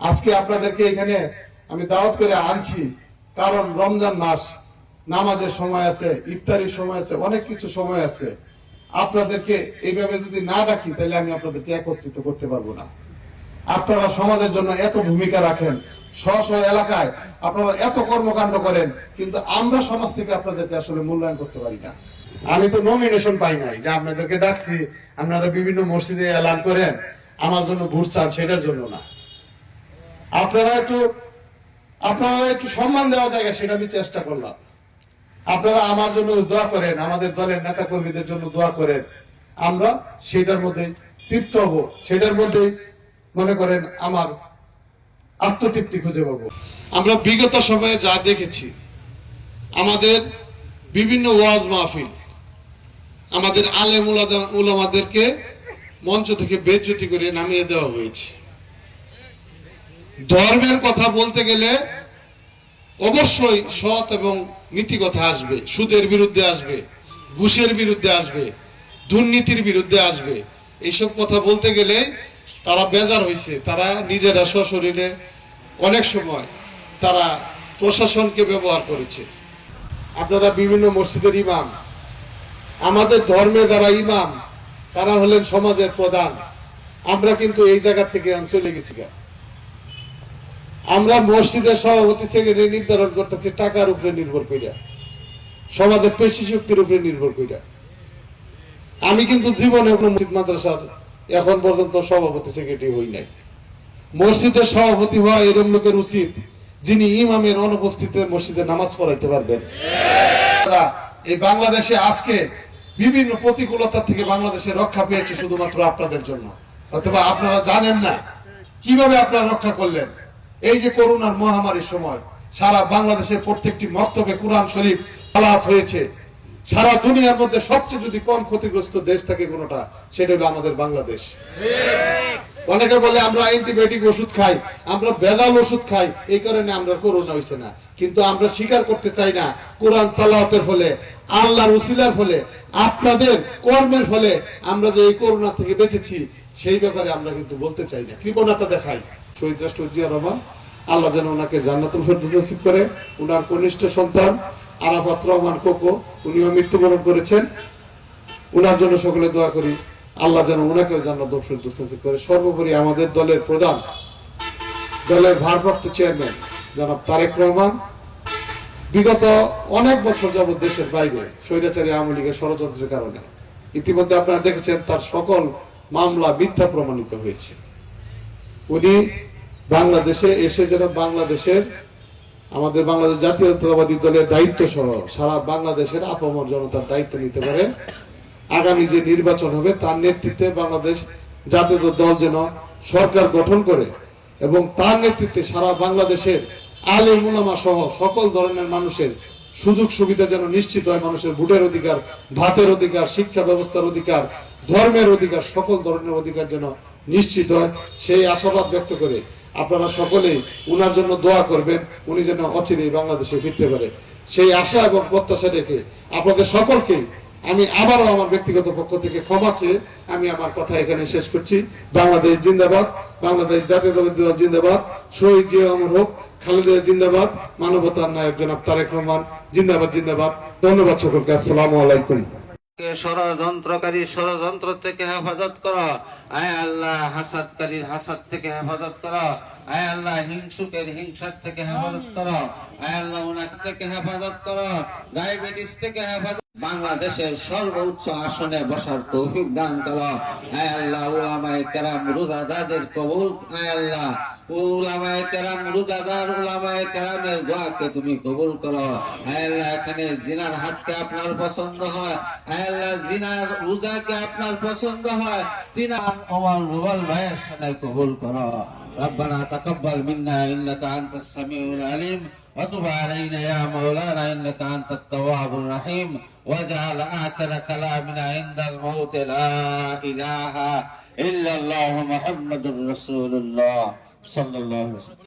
আজকে আপনাদেরকে এখানে আমি দাওয়াত করে আনছি, কারণ রমজান মাস, নামাজের সময় আছে, ইফতারির সময় আছে, অনেক কিছু সময় আছে। আপনাদেরকে এইভাবে যদি না ডাকি, তাহলে আমি আপনাদেরকে একত্রিত করতে পারব না। আপনারা সমাজের জন্য এত ভূমিকা রাখেন স্ব এলাকায় আপনারা এত কর্মকাণ্ড করেন, কিন্তু আমরা সমাজ থেকে আপনাদেরকে আসলে মূল্যায়ন করতে পারি না। আমি তো নমিনেশন পাই নাই, যে আপনাদেরকে ডাকছি, আপনারা বিভিন্ন মসজিদে এলান করেন, আমার জন্য ভোট চান, সেটার জন্য না। আপনারা একটু আপনারা একটু সম্মান দেওয়া জায়গা সেটা আমি চেষ্টা করলাম। আপনারা আমার জন্য দোয়া করেন, আমাদের দলের নেতা কর্মীদের জন্য দোয়া করেন। আমরা সেটার মধ্যে তৃপ্ত হব, সেটার মধ্যে মনে করেন আমার আত্মতৃপ্তি খুঁজে পাবো। আমরা বিগত সময়ে যা দেখেছি, আমাদের বিভিন্ন ওয়াজ মাহফিল, আমাদের আলেম উলামাদেরকে মঞ্চ থেকে বেজ্জতি করে নামিয়ে দেওয়া হয়েছে। ধর্মের কথা বলতে গেলে অবশ্যই সৎ এবং নীতি কথা আসবে, সুদের বিরুদ্ধে আসবে, ঘুষের বিরুদ্ধে আসবে, দুর্নীতির বিরুদ্ধে আসবে। এইসব কথা বলতে গেলে তারা বেজার হয়েছে তারা নিজেরা সশরীরে অনেক সময় তারা প্রশাসনকে ব্যবহার করেছে। আপনারা বিভিন্ন মসজিদের ইমাম, আমাদের ধর্মে যারা ইমাম, তারা হলেন সমাজের প্রধান। আমরা কিন্তু এই জায়গা থেকে চলে গেছি। আমরা মসজিদের সভাপতি সেক্রেটারি নির্ধারণ করতেছি, টাকার উপরে নির্ভর কইরা। সমাজের পেশি শক্তির উপরে নির্ভর কইরা। আমি কিন্তু জীবনে কোনো মসজিদ, মাদ্রাসার এখন পর্যন্ত সভাপতি সেক্রেটারি হই নাই। মসজিদের সভাপতি হওয়া এরম লোকের উচিত যিনি ইমামের অনুপস্থিতিতে মসজিদে নামাজ পড়াইতে পারবেন। এই বাংলাদেশে আজকে বিভিন্ন প্রতিকূলতা থেকে বাংলাদেশে রক্ষা পেয়েছে শুধুমাত্র আপনাদের জন্য। অথবা আপনারা জানেন না কীভাবে আপনারা রক্ষা করলেন। এই যে করোনার মহামারীর সময় সারা বাংলাদেশের প্রত্যেকটি মক্তবে কোরআন শরীফ আলাত হয়েছে। সারা দুনিয়ার মধ্যে সবচেয়ে যদি কম ক্ষতিগ্রস্ত দেশ থাকে কোনটা, সেটা হলো আমাদের বাংলাদেশ। অনেকে বলে, আমরা অ্যান্টিবায়োটিক ওষুধ খাই, আমরা বেদাল ওষুধ খাই, এই কারণে আমরা করোনা হয়েছে না। কিন্তু আমরা স্বীকার করতে চাই না, কোরআন তালাওয়াতের ফলে, আল্লাহর উসিলার ফলে, আপনাদের কর্মের ফলে আমরা যে এই করোনা থেকে বেঁচেছি, সেই ব্যাপারে আমরা কিন্তু বলতে চাই না। কৃপণতা দেখাই। শহীদ রাষ্ট্র জিয়া রহমান, আল্লাহ যেন ওনাকে জান্নাতুল ফেরদৌস করে। ওনার কনিষ্ঠ সন্তান আরাফাত রহমান কোকো, উনিও মৃত্যুবরণ করেছেন। ওনার জন্য সকলে দোয়া করি, আল্লাহ যেন ওনাকেও জান্নাত ফেরদৌস করে। সর্বোপরি আমাদের দলের প্রধান, দলের ভারপ্রাপ্ত চেয়ারম্যান, জনাব তারেক রহমান। বিগত অনেক বছর যাবৎ দেশের বাইরে স্বৈরাচারী আওয়ামী লীগের ষড়যন্ত্রের কারণে। ইতিমধ্যে আপনারা দেখেছেন তার সকল মামলা মিথ্যা প্রমাণিত হয়েছে। উনি বাংলাদেশে এসে যেন বাংলাদেশের, আমাদের বাংলাদেশ জাতীয়তাবাদী দলের দায়িত্ব সহ সারা বাংলাদেশের আপামর জনতার দায়িত্ব নিতে পারে। আগামী যে নির্বাচন হবে তার নেতৃত্বে বাংলাদেশ জাতীয় দল যেন সরকার গঠন করে এবং তার নেতৃত্বে সারা বাংলাদেশের আলী মুলামা সহ সকল ধরনের মানুষের সুযোগ সুবিধা যেন নিশ্চিত হয়, মানুষের ভোটের অধিকার, ভাতের অধিকার, শিক্ষা ব্যবস্থার অধিকার, ধর্মের অধিকার, সকল ধরনের অধিকার যেন নিশ্চিত হয়। সেই আশাবাদ ব্যক্ত করে আপনারা সকলেই উনার জন্য দোয়া করবেন, উনি যেন অচিরেই বাংলাদেশে ফিরতে পারে। সেই আশা এবং প্রত্যাশা রেখে আপনাদের সকলকে আমি আবারও আমার ব্যক্তিগত পক্ষ থেকে ক্ষমা চেয়ে আমি আমার কথা এখানে শেষ করছি। বাংলাদেশ জিন্দাবাদ, বাংলাদেশ জাতীয়তাবাদী দল জিন্দাবাদ, শহীদ জিয়া অমর হোক, খালেদা জিন্দাবাদ, মানবতার নায়ক জনাব তারেক রহমান জিন্দাবাদ জিন্দাবাদ। ধন্যবাদ সকলকে, আসসালামু আলাইকুম। ষড়যন্ত্রকারী ষড়যন্ত্র থেকে হেফাজত করো। আয় আল্লাহ হাসাদকারীর হাসাদ থেকে হেফাজত করো। আয় আল্লাহ, হিংসুকের হিংসার থেকে হেফাজত করো। আয় আল্লাহ উনাক থেকে হেফাজত করো। ডায়াবেটিস থেকে হেফাজত বাংলাদেশের সর্বোচ্চ আসনে বসার তৌফিক দান করো আয় আল্লাহ উলামায়ে কেরাম রোজাদারদের কবুল আয় আল্লাহ উলামায়ে কেরাম রোজাদার উলামায়ে কেরামের দোয়াকে তুমি কবুল করো আয় আল্লাহ এখানে জিনার হাতকে আপনার পছন্দ হয় আয় আল্লাহ জিনার রোজাকে আপনার পছন্দ হয় তিনার ওমর রুবল ভাইয়ের সাথে কবুল করো ربنا تقبل منا انك انت السميع العليم وتب علينا يا مولانا إنك أنت التواب الرحيم. واجعل آخر كلامنا عند الموت لا إله إلا الله محمد رسول الله. صلى الله عليه وسلم.